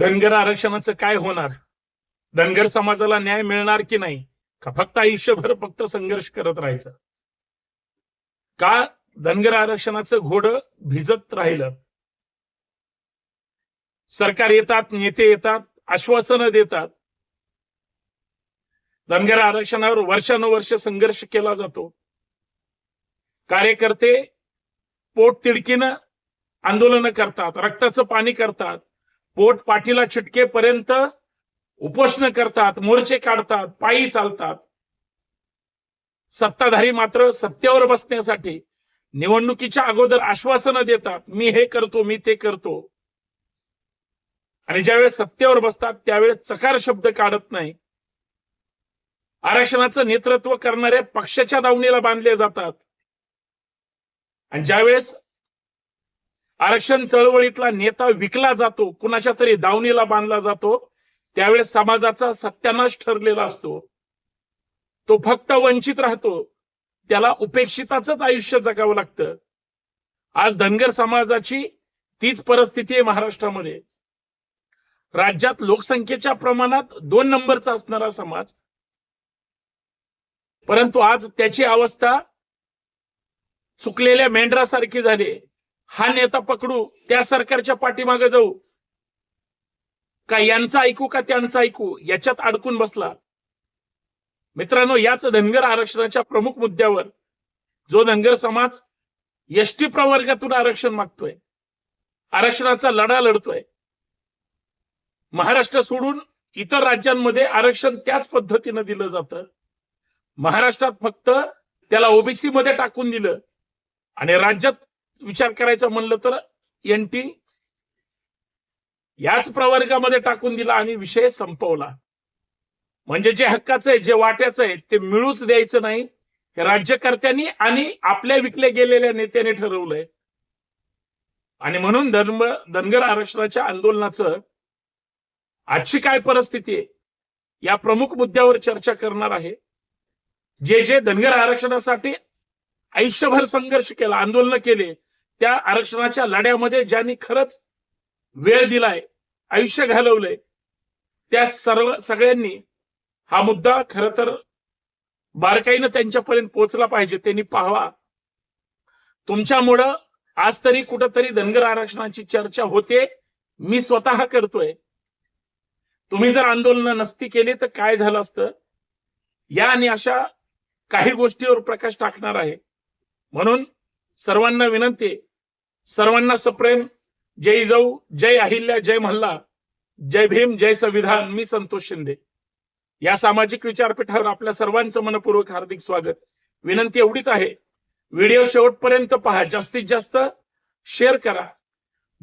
धनगर आरक्षणाचं काय होणार? धनगर समाजाला न्याय मिळणार की नाही? का फक्त आयुष्यभर फक्त संघर्ष करत राहायचं? का धनगर आरक्षणाचं घोड भिजत राहिलं? सरकार येतात नेते येतात आश्वासनं देतात. धनगर आरक्षणावर वर्षानुवर्ष संघर्ष केला जातो. कार्यकर्ते पोट तिडकीनं आंदोलन करतात रक्ताचं पाणी करतात. पोट पाठीला चिटकेपर्यंत उपोषण करतात मोर्चे काढतात पायी चालतात. सत्ताधारी मात्र सत्तेवर बसण्यासाठी निवडणुकीच्या अगोदर आश्वासनं देतात मी हे करतो मी ते करतो. आणि ज्यावेळेस सत्तेवर बसतात त्यावेळेस चकार शब्द काढत नाही. आरक्षणाचं नेतृत्व करणाऱ्या पक्षाच्या दावणीला बांधले जातात. आणि ज्यावेळेस आरक्षण चळवळीतला नेता विकला जातो कुणाच्या तरी दावणीला बांधला जातो त्यावेळेस समाजाचा सत्यानाश ठरलेला असतो. तो फक्त वंचित राहतो त्याला उपेक्षिताच आयुष्य जगावं लागतं. आज धनगर समाजाची तीच परिस्थिती आहे महाराष्ट्रामध्ये. राज्यात लोकसंख्येच्या प्रमाणात दोन नंबरचा असणारा समाज. परंतु आज त्याची अवस्था चुकलेल्या मेंढरासारखी झाली हा नेता पकडू त्या सरकारच्या पाठीमागे जाऊ. का यांचं ऐकू का त्यांचं ऐकू? याच्यात अडकून बसला. मित्रांनो याच धनगर आरक्षणाच्या प्रमुख मुद्द्यावर जो धनगर समाज एसटी प्रवर्गातून आरक्षण मागतोय आरक्षणाचा लढा लढतोय महाराष्ट्र सोडून इतर राज्यांमध्ये आरक्षण त्याच पद्धतीनं दिलं जातं. महाराष्ट्रात फक्त त्याला ओबीसी मध्ये टाकून दिलं आणि राज्यात विचार करायचा म्हणलं तर एन टी याच प्रवर्गामध्ये टाकून दिला आणि विषय संपवला. म्हणजे जे हक्काचं आहे जे वाट्याचं आहे ते मिळूच द्यायचं नाही. हे राज्यकर्त्यांनी आणि आपल्या विकले गेलेल्या नेत्याने ठरवलंय. आणि म्हणून धर्म धनगर आरक्षणाच्या आंदोलनाचं आजची काय परिस्थिती आहे या प्रमुख मुद्द्यावर चर्चा करणार आहे. जे जे धनगर आरक्षणासाठी आयुष्यभर संघर्ष केला आंदोलन केले त्या आरक्षणाच्या लढ्यामध्ये ज्यांनी खरंच वेळ दिलाय आयुष्य घालवलंय त्या सर्व सगळ्यांनी हा मुद्दा खर तर बारकाईनं त्यांच्यापर्यंत पोहोचला पाहिजे. त्यांनी पाहावा. तुमच्यामुळं आज तरी कुठंतरी धनगर आरक्षणाची चर्चा होते. मी स्वतः करतोय. तुम्ही जर आंदोलन नसती केली तर काय झालं असतं? या आणि अशा काही गोष्टीवर प्रकाश टाकणार आहे. म्हणून सर्वांना विनंती आहे, सर्वांना सप्रेम. जय जाऊ जय अहिल्या जय मल्ला जय भीम जय संविधान. मी संतोष शिंदे. या सामाजिक विचारपीठावर आपल्या सर्वांचं मनपूर्वक हार्दिक स्वागत. विनंती एवढीच आहे. व्हिडिओ शेवटपर्यंत पहा. जास्तीत जास्त शेअर करा.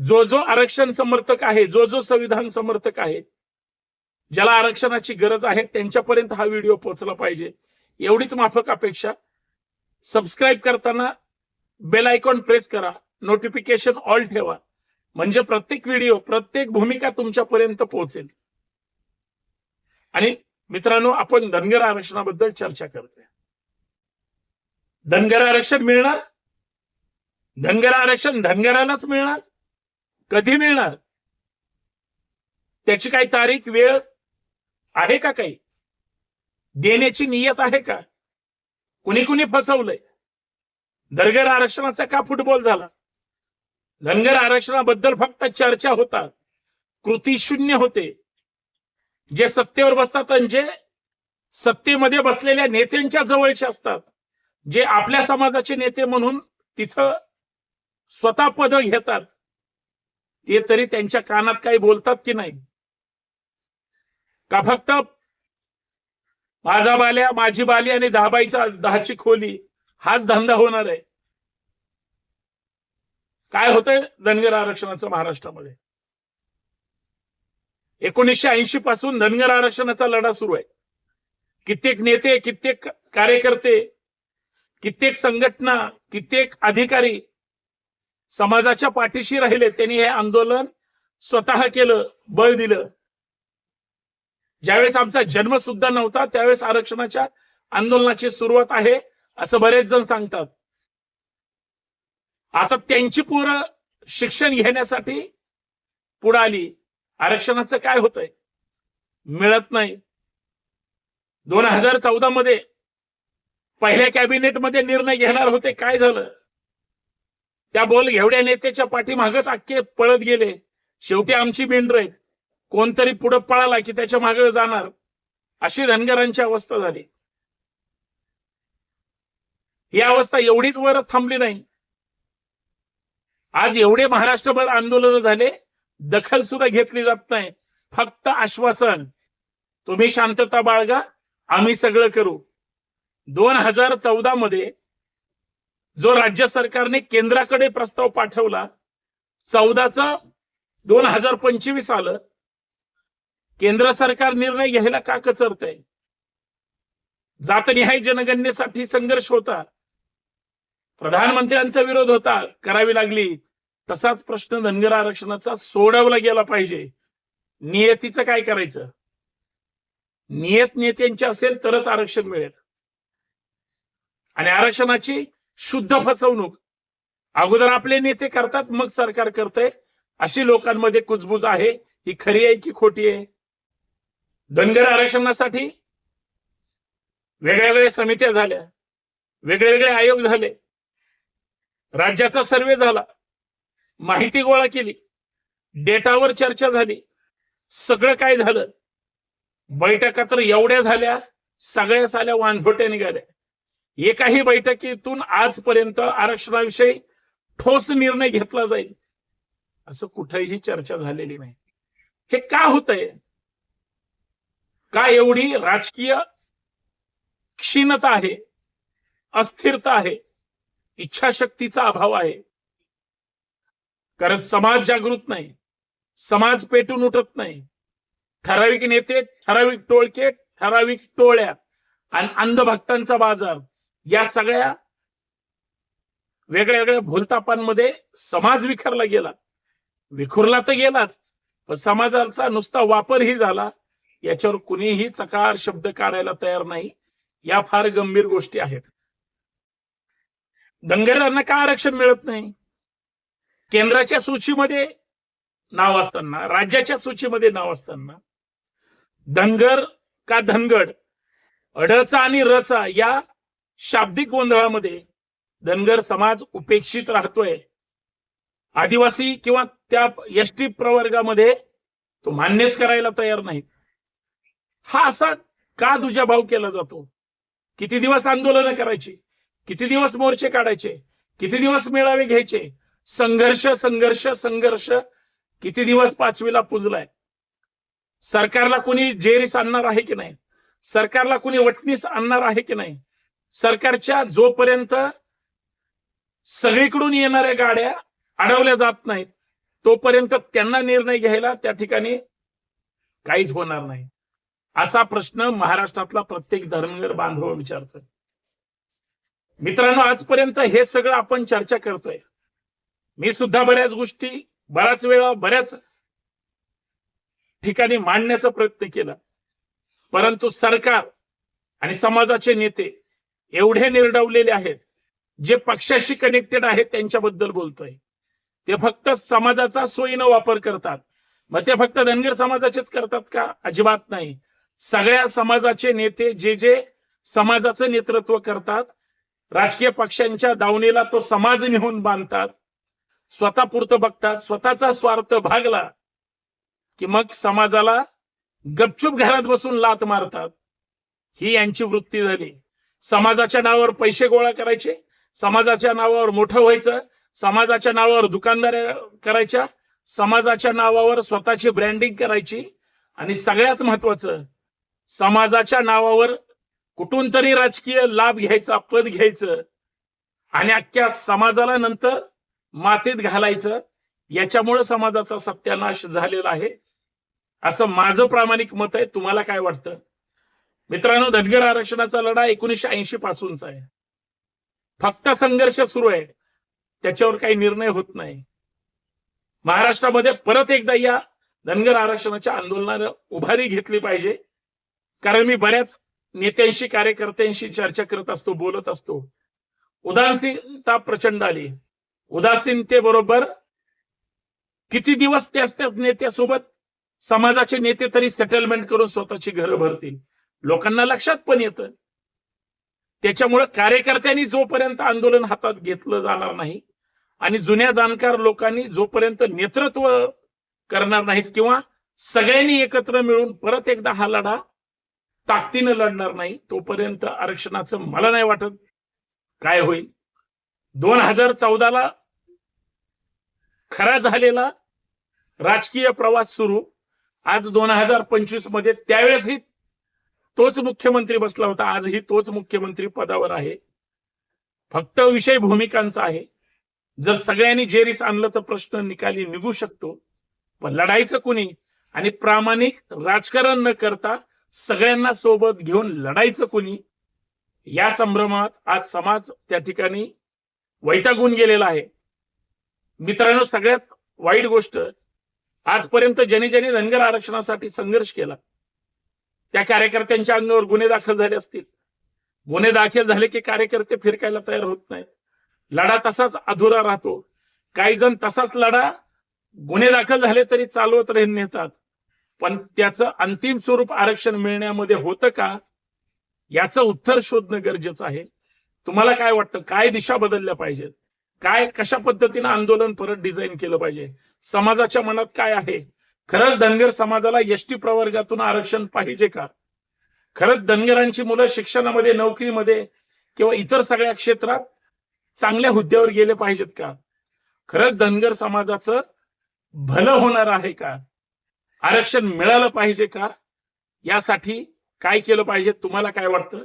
जो जो आरक्षण समर्थक आहे जो जो संविधान समर्थक आहे ज्याला आरक्षणाची गरज आहे त्यांच्यापर्यंत हा व्हिडिओ पोहोचला पाहिजे. एवढीच माफक अपेक्षा. सबस्क्राईब करताना बेल आयकॉन प्रेस करा. नोटिफिकेशन ऑल ठेवा. म्हणजे प्रत्येक व्हिडिओ प्रत्येक भूमिका तुमच्यापर्यंत पोहोचेल. आणि मित्रांनो आपण धनगर आरक्षणाबद्दल चर्चा करतोय. धनगर आरक्षण मिळणार? धनगर आरक्षण धनगरालाच मिळणार? कधी मिळणार? त्याची काही तारीख वेळ आहे का काही? देण्याची नियत आहे का? कुणी कुणी फसवलंय? धनगर आरक्षणाचा का फुटबॉल झाला? धनगर आरक्षणाबद्दल फक्त चर्चा होतात कृती शून्य होते. जे सत्तेवर बसतात आणि जे सत्तेमध्ये बसलेल्या नेत्यांच्या जवळचे असतात. जे आपल्या समाजाचे नेते म्हणून तिथं स्वतः पद घेतात. ते तरी त्यांच्या कानात काही बोलतात की नाही? का फक्त माझा बाल्या माझी बाली आणि दहाबाईचा दहाची खोली हाच धंदा होणार आहे? काय होतंय धनगर आरक्षणाचं महाराष्ट्रामध्ये? एकोणीसशे ऐंशी पासून धनगर आरक्षणाचा लढा सुरू आहे. कित्येक नेते कित्येक कार्यकर्ते कित्येक संघटना कित्येक अधिकारी समाजाच्या पाठीशी राहिले. त्यांनी हे आंदोलन स्वतः केलं बळ दिलं. ज्यावेळेस आमचा जन्म सुद्धा नव्हता त्यावेळेस आरक्षणाच्या आंदोलनाची सुरुवात आहे असं बरेच जण सांगतात. आता त्यांची पोरं शिक्षण घेण्यासाठी पुढे आली आरक्षणाचं काय होतंय? मिळत नाही. दोन हजार चौदा मध्ये पहिल्या कॅबिनेटमध्ये निर्णय घेणार होते. काय झालं? त्या बोल घेवड्या नेत्याच्या पाठीमागच अख्खे पळत गेले. शेवटी आमची मेंढर आहेत. कोणतरी पुढं पळाला की त्याच्यामागे जाणार. अशी धनगरांची अवस्था झाली. ही अवस्था एवढीच वरच थांबली नाही. आज एवढे महाराष्ट्रभर आंदोलन झाले दखल सुद्धा घेतली जात नाही. फक्त आश्वासन तुम्ही शांतता बाळगा आम्ही सगळं करू. दोन हजार चौदा मध्ये जो राज्य सरकारने केंद्राकडे प्रस्ताव पाठवला चौदाचा दोन हजार पंचवीस आलं केंद्र सरकार निर्णय घ्यायला का कचरतय? जातनिहाय जनगणनेसाठी संघर्ष होता. प्रधानमंत्र्यांचा विरोध होता करावी लागली. तसाच प्रश्न धनगर आरक्षणाचा सोडवला गेला पाहिजे. नियतीचं काय करायचं? नियत नेत्यांची असेल तरच आरक्षण मिळेल. आणि आरक्षणाची शुद्ध फसवणूक. अगोदर आपले नेते करतात मग सरकार करतंय. अशी लोकांमध्ये कुजबूज आहे. ही खरी आहे की खोटी आहे? धनगर आरक्षणासाठी वेगळ्या वेगळ्या समित्या झाल्या. वेगळे वेगळे आयोग झाले. राज्याचा सर्वे झाला. माहिती गोळा केली. डेटावर चर्चा झाली. सगळं काय झालं? बैठका तर एवढ्या झाल्या सगळ्या साल्या वांझोट्या निघाल्या. एकाही बैठकीतून आजपर्यंत आरक्षणाविषयी ठोस निर्णय घेतला जाईल. असं कुठेही चर्चा झालेली नाही. हे का होतंय? का एवढी राजकीय क्षीणता आहे अस्थिरता आहे इच्छाशक्तीचा अभाव आहे? कारण समाज जागृत नाही. समाज पेटून उठत नाही. ठराविक नेते ठराविक टोळके ठराविक टोळ्या आणि अंधभक्तांचा बाजार या सगळ्या वेगळ्या वेगळ्या भूलतापांमध्ये समाज विखरला गेला. विखुरला तर गेलाच पण समाजाचा नुसता वापरही झाला. याच्यावर कुणीही चकार शब्द काढायला तयार नाही. या फार गंभीर गोष्टी आहेत. धनगरांना का आरक्षण मिळत नाही? केंद्राच्या सूचीमध्ये नाव असताना राज्याच्या सूचीमध्ये नाव असताना धनगर का धनगड अडचा आणि रचा या शाब्दिक गोंधळामध्ये धनगर समाज उपेक्षित राहतोय. आदिवासी किंवा त्या एसटी प्रवर्गामध्ये तो मान्यच करायला तयार नाही हा असा का दुजाभाव केला जातो? किती दिवस आंदोलन करायची? किती दिवस मोर्चे काढायचे? किती दिवस मेळावे घ्यायचे? संघर्ष संघर्ष संघर्ष किती दिवस पाचवीला पुजलाय? सरकारला कोणी जेरीस आणणार आहे की नाही? सरकारला कोणी वटणीस आणणार आहे की नाही? सरकारच्या जोपर्यंत सगळीकडून येणाऱ्या गाड्या अडवल्या जात नाहीत तोपर्यंत त्यांना निर्णय घ्यायला त्या ठिकाणी काहीच होणार नाही. असा प्रश्न महाराष्ट्रातला प्रत्येक धर्मवीर बांधव विचारतोय. मित्रांनो आजपर्यंत हे सगळं आपण चर्चा करतोय. मी सुद्धा बऱ्याच गोष्टी बऱ्याच वेळा बऱ्याच ठिकाणी मांडण्याचा प्रयत्न केला. परंतु सरकार आणि समाजाचे नेते एवढे निर्डवलेले आहेत जे पक्षाशी कनेक्टेड आहेत त्यांच्याबद्दल बोलतोय. ते फक्त समाजाचा सोयीनं वापर करतात. मग ते फक्त धनगर समाजाचेच करतात का? अजिबात नाही. सगळ्या समाजाचे नेते जे जे समाजाचं नेतृत्व करतात राजकीय पक्षांच्या दावणीला तो समाज नेहून बांधतात. स्वतः पुरतं बघतात स्वतःचा स्वार्थ भागला की मग समाजाला गपचूप घरात बसून लात मारतात. ही यांची वृत्ती झाली. समाजाच्या नावावर पैसे गोळा करायचे समाजाच्या नावावर मोठं व्हायचं समाजाच्या नावावर दुकानदाऱ्या करायच्या समाजाच्या नावावर स्वतःची ब्रँडिंग करायची आणि सगळ्यात महत्वाचं समाजाच्या नावावर कुठून तरी राजकीय लाभ घ्यायचा पद घ्यायचं. आणि अख्ख्या समाजाला नंतर मातीत घालायचं. याच्यामुळे समाजाचा सत्यानाश झालेला आहे. असं माझं प्रामाणिक मत आहे. तुम्हाला काय वाटतं? मित्रांनो धनगर आरक्षणाचा लढा एकोणीसशे ऐंशी पासूनचा आहे. फक्त संघर्ष सुरू आहे. त्याच्यावर काही निर्णय होत नाही. महाराष्ट्रामध्ये परत एकदा या धनगर आरक्षणाच्या आंदोलनानं उभारी घेतली पाहिजे. कारण मी बऱ्याच नेत्यांशी कार्यकर्त्यांशी चर्चा करत असतो बोलत असतो. उदासीनता प्रचंड आली. उदासीनतेबरोबर किती दिवस त्याच त्या नेत्यासोबत? समाजाचे नेते तरी सेटलमेंट करून स्वतःची घरं भरतील. लोकांना लक्षात पण येतं. त्याच्यामुळे कार्यकर्त्यांनी जोपर्यंत आंदोलन हातात घेतलं जाणार नाही आणि जुन्या जाणकार लोकांनी जोपर्यंत नेतृत्व करणार नाहीत किंवा सगळ्यांनी एकत्र मिळून परत एकदा हा लढा ताकदीनं लढणार नाही तोपर्यंत आरक्षणाचं मला नाही वाटत. काय होईल? दोन हजार चौदाला खरा झालेला राजकीय प्रवास सुरू. आज दोन हजार पंचवीसमध्ये त्यावेळेसही तोच मुख्यमंत्री बसला होता. आजही तोच मुख्यमंत्री पदावर आहे. फक्त विषय भूमिकांचा आहे. जर सगळ्यांनी जेरीस आणलं तर प्रश्न निकाली निघू शकतो. पण लढायचं कुणी आणि प्रामाणिक राजकारण न करता सगळ्यांना सोबत घेऊन लढायचं कुणी या संभ्रमात आज समाज त्या ठिकाणी वैतागून गेलेला आहे. मित्रांनो सगळ्यात वाईट गोष्ट आजपर्यंत ज्याने ज्याने धनगर आरक्षणासाठी संघर्ष केला त्या कार्यकर्त्यांच्या अंगावर गुन्हे दाखल झाले असतील. गुन्हे दाखल झाले की कार्यकर्ते फिरकायला तयार होत नाहीत. लढा तसाच अधुरा राहतो. काही जण तसाच लढा गुन्हे दाखल झाले तरी चालवत राहील नेतात. पण त्याचं अंतिम स्वरूप आरक्षण मिळण्यामध्ये होतं का? याचं उत्तर शोधणं गरजेचं आहे. तुम्हाला काय वाटतं? काय दिशा बदलल्या पाहिजेत? काय कशा पद्धतीनं आंदोलन परत डिझाईन केलं पाहिजे? समाजाच्या मनात काय आहे? खरंच धनगर समाजाला एसटी प्रवर्गातून आरक्षण पाहिजे का? खरंच धनगरांची मुलं शिक्षणामध्ये नोकरीमध्ये किंवा इतर सगळ्या क्षेत्रात चांगल्या हुद्द्यावर गेले पाहिजेत का? खरंच धनगर समाजाचं भलं होणार आहे का? आरक्षण मिळालं पाहिजे का? यासाठी काय केलं पाहिजे? तुम्हाला काय वाटतं?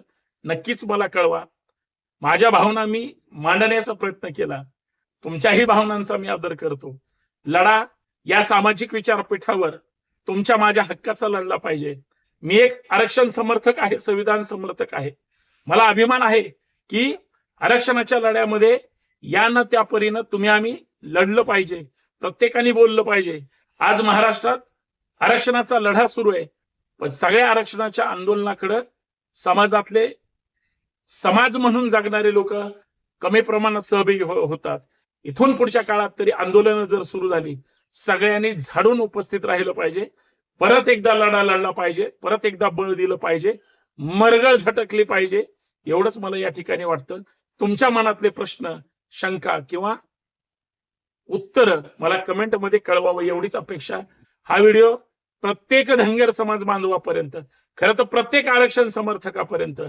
नक्कीच मला कळवा. माझ्या भावना मी मांडण्याचा प्रयत्न केला. तुमच्याही भावनांचा मी आदर करतो. लढा या सामाजिक विचारपीठावर तुमच्या माझ्या हक्काचा लढला पाहिजे. मी एक आरक्षण समर्थक आहे संविधान समर्थक आहे. मला अभिमान आहे की आरक्षणाच्या लढ्यामध्ये या न त्या परीनं तुम्ही आम्ही लढलं पाहिजे. प्रत्येकाने बोललं पाहिजे. आज महाराष्ट्रात आरक्षणाचा लढा सुरू आहे. पण सगळ्या आरक्षणाच्या आंदोलनाकडे समाजातले समाज म्हणून जगणारे लोक कमी प्रमाणात सहभागी हो- होतात. इथून पुढच्या काळात तरी आंदोलनं जर सुरू झाली सगळ्यांनी झाडून उपस्थित राहिलं पाहिजे. परत एकदा लढा लढला पाहिजे परत एकदा बळ दिलं पाहिजे मरगळ झटकली पाहिजे एवढंच मला या ठिकाणी वाटतं. तुमच्या मनातले प्रश्न शंका किंवा उत्तर मला कमेंटमध्ये कळवावं एवढीच अपेक्षा. हा व्हिडिओ प्रत्येक धनगर समाज बांधवापर्यंत खरं तर प्रत्येक आरक्षण समर्थकापर्यंत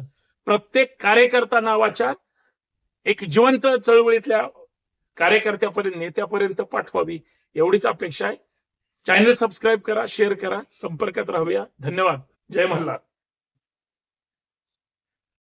प्रत्येक कार्यकर्ता नावाच्या एक जिवंत चळवळीतल्या कार्यकर्त्यापर्यंत नेत्यापर्यंत पाठवावी एवढीच अपेक्षा आहे. चॅनल सबस्क्राईब करा शेअर करा संपर्कात राहूया. धन्यवाद. जय मल्हार.